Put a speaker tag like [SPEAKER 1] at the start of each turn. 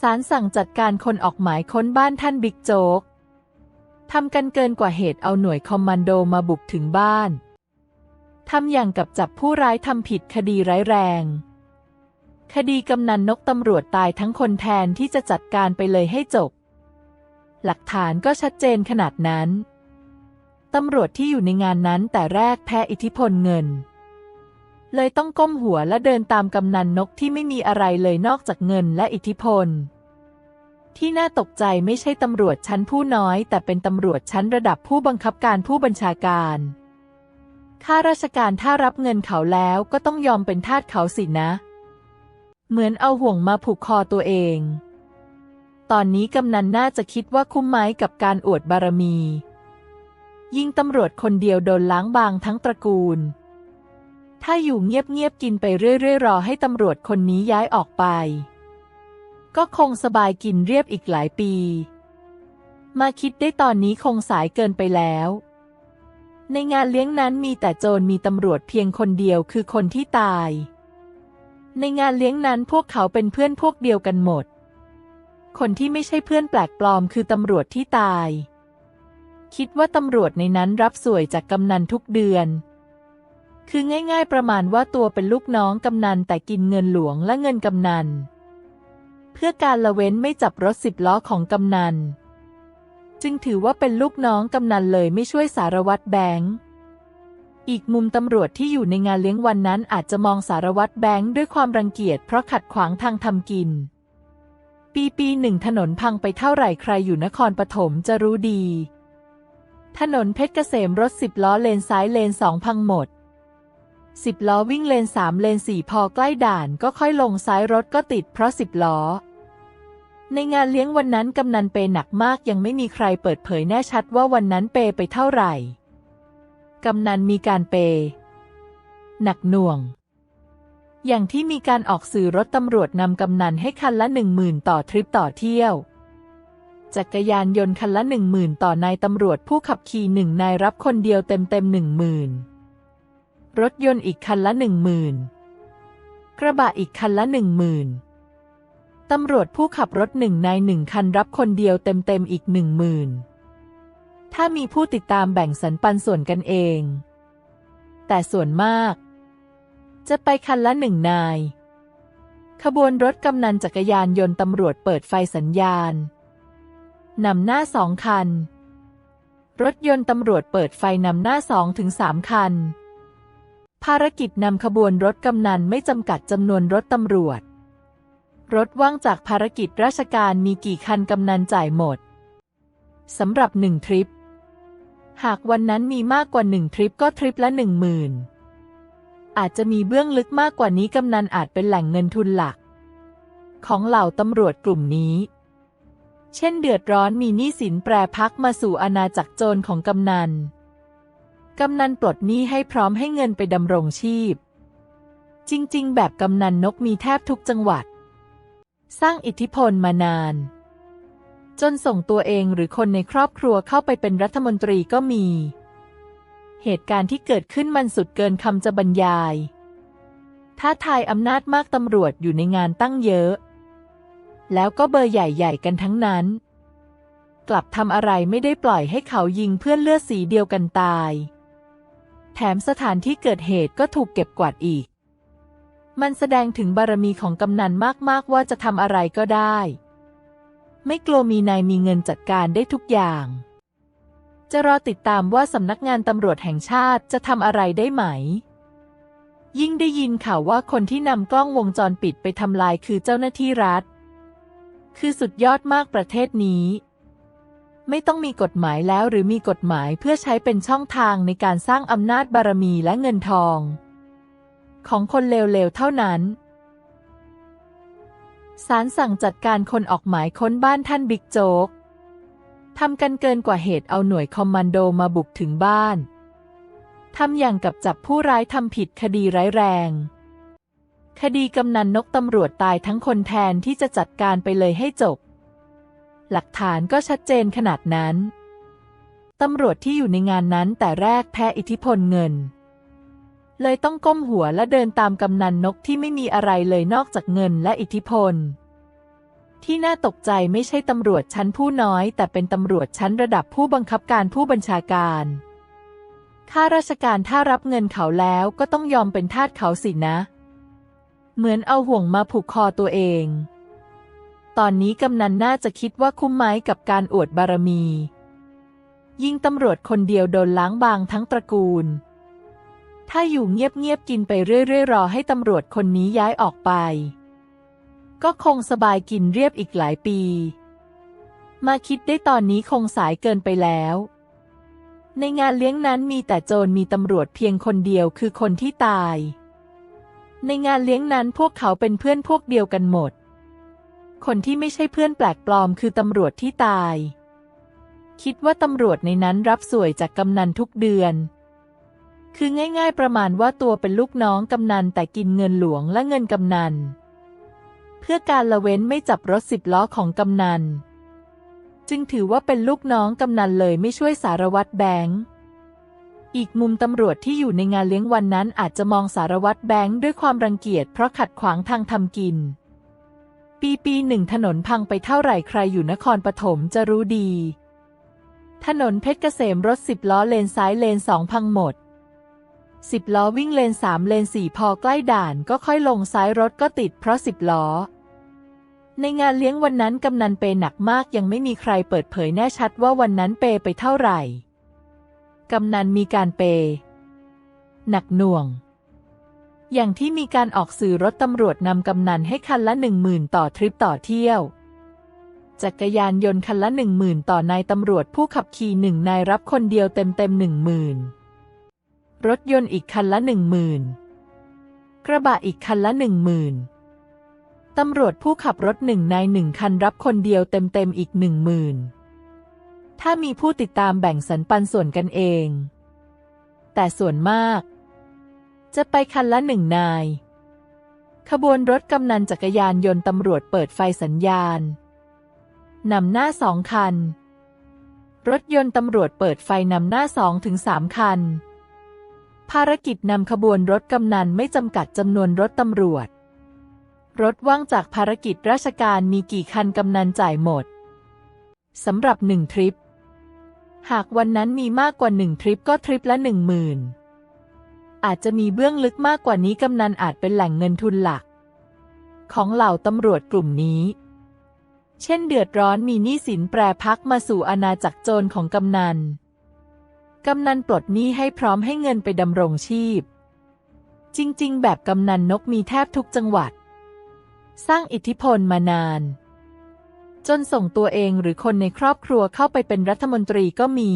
[SPEAKER 1] ศาลสั่งจัดการคนออกหมายค้นบ้านท่านบิ๊กโจ๊กทำกันเกินกว่าเหตุเอาหน่วยคอมมานโดมาบุกถึงบ้าน ทำอย่างกับจับผู้ร้ายทำผิดคดีร้ายแรง คดีกำนันนกตำรวจตายทั้งคนแทนที่จะจัดการไปเลยให้จบ หลักฐานก็ชัดเจนขนาดนั้น ตำรวจที่อยู่ในงานนั้นแต่แรกแพ้อิทธิพลเงิน เลยต้องก้มหัวและเดินตามกำนันนกที่ไม่มีอะไรเลยนอกจากเงินและอิทธิพล ที่น่าตกใจไม่ใช่ตำรวจชั้นผู้น้อย แต่เป็นตำรวจชั้นระดับผู้บังคับการผู้บัญชาการข้าราชการถ้ารับเงินเขาแล้วก็ต้องยอมเป็นทาสเขาสินะ เหมือนเอาห่วงมาผูกคอตัวเอง ตอนนี้กำนันน่าจะคิดว่าคุ้มไหมกับการอวดบารมี ยิ่งตำรวจคนเดียวโดนล้างบางทั้งตระกูล ถ้าอยู่เงียบๆกินไปเรื่อยๆรอให้ตำรวจคนนี้ย้ายออกไป ก็คงสบายกินเรียบอีกหลายปี มาคิดได้ตอนนี้คงสายเกินไปแล้ว ในงานเลี้ยงนั้นมีแต่โจรมีตำรวจเพียงคนเดียวคือคนที่ตาย ในงานเลี้ยงนั้นพวกเขาเป็นเพื่อนพวกเดียวกันหมด คนที่ไม่ใช่เพื่อนแปลกปลอมคือตำรวจที่ตาย คิดว่าตำรวจในนั้นรับสวยจากกำนันทุกเดือน คือง่าย ๆ ประมาณว่าตัวเป็นลูกน้องกำนันแต่กินเงินหลวงและเงินกำนัน เพื่อการละเว้นไม่จับรถสิบล้อของกำนัน จึงถือว่าเป็นลูกน้องกำนันเลยไม่ช่วยสารวัตรแบงค์อีกมุมตำรวจที่อยู่ในงานเลี้ยงวันนั้นอาจจะมองสารวัตรแบงค์ด้วยความรังเกียจเพราะขัดขวางทางทำกิน ปีปีหนึ่งถนนพังไปเท่าไหร่ใครอยู่นครปฐมจะรู้ดี ถนนเพชรเกษมรถสิบล้อเลนซ้ายเลนสองพังหมด สิบล้อวิ่งเลนสามเลนสี่พอใกล้ด่านก็ค่อยลงซ้ายรถก็ติดเพราะสิบล้อ ในงานเลี้ยงวันนั้นกำนันเปหนักมากยังไม่มีใครเปิดเผยแน่ชัดว่าวันนั้นเปไปเท่าไหร่ กำนันมีการเป หนักหน่วง อย่างที่มีการออกสื่อรถตำรวจนำกำนันให้คันละหนึ่งหมื่นต่อทริปต่อเที่ยวจักรยานยนต์คันละหนึ่งหมื่นต่อนายตำรวจผู้ขับขี่หนึ่งนายรับคนเดียวเต็มเต็มหนึ่งหมื่น รถยนต์อีกคันละหนึ่งหมื่นกระบะอีกคันละหนึ่งหมื่นตำรวจผู้ขับรถหนึ่งนายหนึ่งคันรับคนเดียวเต็มเต็มอีกหนึ่งหมื่นถ้ามีผู้ติดตามแบ่งสรรปันส่วนกันเอง แต่ส่วนมาก จะไปคันละหนึ่งนาย ขบวนรถกำนันจักรยานยนต์ตำรวจเปิดไฟสัญญาณนำหน้าสองคัน รถยนต์ตำรวจเปิดไฟนำหน้าสองถึงสามคัน ภารกิจนำขบวนรถกำนันไม่จำกัดจำนวนรถตำรวจ รถว่างจากภารกิจราชการมีกี่คันกำนันจ่ายหมดสำหรับหนึ่งทริป หากวันนั้นมีมากกว่าหนึ่งทริปก็ทริปละหนึ่งหมื่นอาจจะมีเบื้องลึกมากกว่านี้กำนันอาจเป็นแหล่งเงินทุนหลัก ของเหล่าตำรวจกลุ่มนี้ เช่นเดือดร้อนมีหนี้สินแปรพักมาสู่อาณาจักรโจรของกำนัน กำนันปลดหนี้ให้พร้อมให้เงินไปดำรงชีพ จริงๆ แบบกำนันนกมีแทบทุกจังหวัด สร้างอิทธิพลมานาน จนส่งตัวเองหรือคนในครอบครัวเข้าไปเป็นรัฐมนตรีก็มี เหตุการณ์ที่เกิดขึ้นมันสุดเกินคำจะบรรยาย ท้าทายอำนาจมากตำรวจอยู่ในงานตั้งเยอะ แล้วก็เบอร์ใหญ่ๆ กันทั้งนั้น กลับทำอะไรไม่ได้ปล่อยให้เขายิงเพื่อนเลือดสีเดียวกันตาย แถมสถานที่เกิดเหตุก็ถูกเก็บกวาดอีก มันแสดงถึงบารมีของกำนันมาก ๆ ว่าจะทำอะไรก็ได้ ไม่กลัวมีนายมีเงินจัดการได้ทุกอย่าง จะรอติดตามว่าสำนักงานตำรวจแห่งชาติจะทำอะไรได้ไหม ยิ่งได้ยินข่าวว่าคนที่นำกล้องวงจรปิดไปทำลายคือเจ้าหน้าที่รัฐ คือสุดยอดมากประเทศนี้ ไม่ต้องมีกฎหมายแล้วหรือมีกฎหมายเพื่อใช้เป็นช่องทางในการสร้างอำนาจบารมีและเงินทอง ของคนเลวๆเท่านั้นศาลสั่งจัดการคนออกหมายค้นบ้านท่านบิ๊กโจ๊กทำกันเกินกว่าเหตุเอาหน่วยคอมมานโดมาบุกถึงบ้าน ทำอย่างกับจับผู้ร้ายทำผิดคดีร้ายแรง คดีกำนันนกตำรวจตายทั้งคนแทนที่จะจัดการไปเลยให้จบ หลักฐานก็ชัดเจนขนาดนั้น ตำรวจที่อยู่ในงานนั้นแต่แรกแพ้อิทธิพลเงิน เลยต้องก้มหัวและเดินตามกำนันนกที่ไม่มีอะไรเลยนอกจากเงินและอิทธิพล ที่น่าตกใจไม่ใช่ตำรวจชั้นผู้น้อย แต่เป็นตำรวจชั้นระดับผู้บังคับการผู้บัญชาการข้าราชการถ้ารับเงินเขาแล้วก็ต้องยอมเป็นทาสเขาสินะ เหมือนเอาห่วงมาผูกคอตัวเอง ตอนนี้กำนันน่าจะคิดว่าคุ้มไหมกับการอวดบารมี ยิ่งตำรวจคนเดียวโดนล้างบางทั้งตระกูล ถ้าอยู่เงียบๆกินไปเรื่อยๆรอให้ตำรวจคนนี้ย้ายออกไป ก็คงสบายกินเรียบอีกหลายปี มาคิดได้ตอนนี้คงสายเกินไปแล้ว ในงานเลี้ยงนั้นมีแต่โจรมีตำรวจเพียงคนเดียวคือคนที่ตาย ในงานเลี้ยงนั้นพวกเขาเป็นเพื่อนพวกเดียวกันหมด คนที่ไม่ใช่เพื่อนแปลกปลอมคือตำรวจที่ตาย คิดว่าตำรวจในนั้นรับสวยจากกำนันทุกเดือน คือง่าย ๆ ประมาณว่าตัวเป็นลูกน้องกำนันแต่กินเงินหลวงและเงินกำนัน เพื่อการละเว้นไม่จับรถสิบล้อของกำนัน จึงถือว่าเป็นลูกน้องกำนันเลยไม่ช่วยสารวัตรแบงค์อีกมุมตำรวจที่อยู่ในงานเลี้ยงวันนั้นอาจจะมองสารวัตรแบงค์ด้วยความรังเกียจเพราะขัดขวางทางทำกิน ปีปีหนึ่งถนนพังไปเท่าไหร่ใครอยู่นครปฐมจะรู้ดี ถนนเพชรเกษมรถสิบล้อเลนซ้ายเลนสองพังหมดสิบล้อวิ่งเลนสามเลนสี่พอใกล้ด่านก็ค่อยลงซ้ายรถก็ติดเพราะสิบล้อ ในงานเลี้ยงวันนั้นกำนันเปหนักมากยังไม่มีใครเปิดเผยแน่ชัดว่าวันนั้นเปไปเท่าไหร่ กำนันมีการเป หนักหน่วง อย่างที่มีการออกสื่อรถตำรวจนำกำนันให้คันละหนึ่งหมื่นต่อทริปต่อเที่ยว จักรยานยนต์คันละหนึ่งหมื่นต่อนายตำรวจผู้ขับขี่หนึ่งนายรับคนเดียวเต็มเต็มหนึ่งหมื่นรถยนต์อีกคันละหนึ่งหมื่นกระบะอีกคันละหนึ่งหมื่นตำรวจผู้ขับรถหนึ่งนายหนึ่งคันรับคนเดียวเต็มเต็มอีกหนึ่งหมื่นถ้ามีผู้ติดตามแบ่งสรรปันส่วนกันเอง แต่ส่วนมาก จะไปคันละหนึ่งนาย ขบวนรถกำนันจักรยานยนต์ตำรวจเปิดไฟสัญญาณนำหน้าสองคัน รถยนต์ตำรวจเปิดไฟนำหน้าสองถึงสามคัน ภารกิจนำขบวนรถกำนันไม่จำกัดจำนวนรถตำรวจ รถว่างจากภารกิจราชการมีกี่คันกำนันจ่ายหมดสำหรับหนึ่งทริป หากวันนั้นมีมากกว่าหนึ่งทริปก็ทริปละหนึ่งหมื่น อาจจะมีเบื้องลึกมากกว่านี้กำนันอาจเป็นแหล่งเงินทุนหลัก ของเหล่าตำรวจกลุ่มนี้ เช่นเดือดร้อนมีหนี้สินแปรพักมาสู่อาณาจักรโจรของกำนัน กำนันปลดหนี้ให้พร้อมให้เงินไปดำรงชีพ จริงๆ แบบกำนันนกมีแทบทุกจังหวัด สร้างอิทธิพลมานาน จนส่งตัวเองหรือคนในครอบครัวเข้าไปเป็นรัฐมนตรีก็มี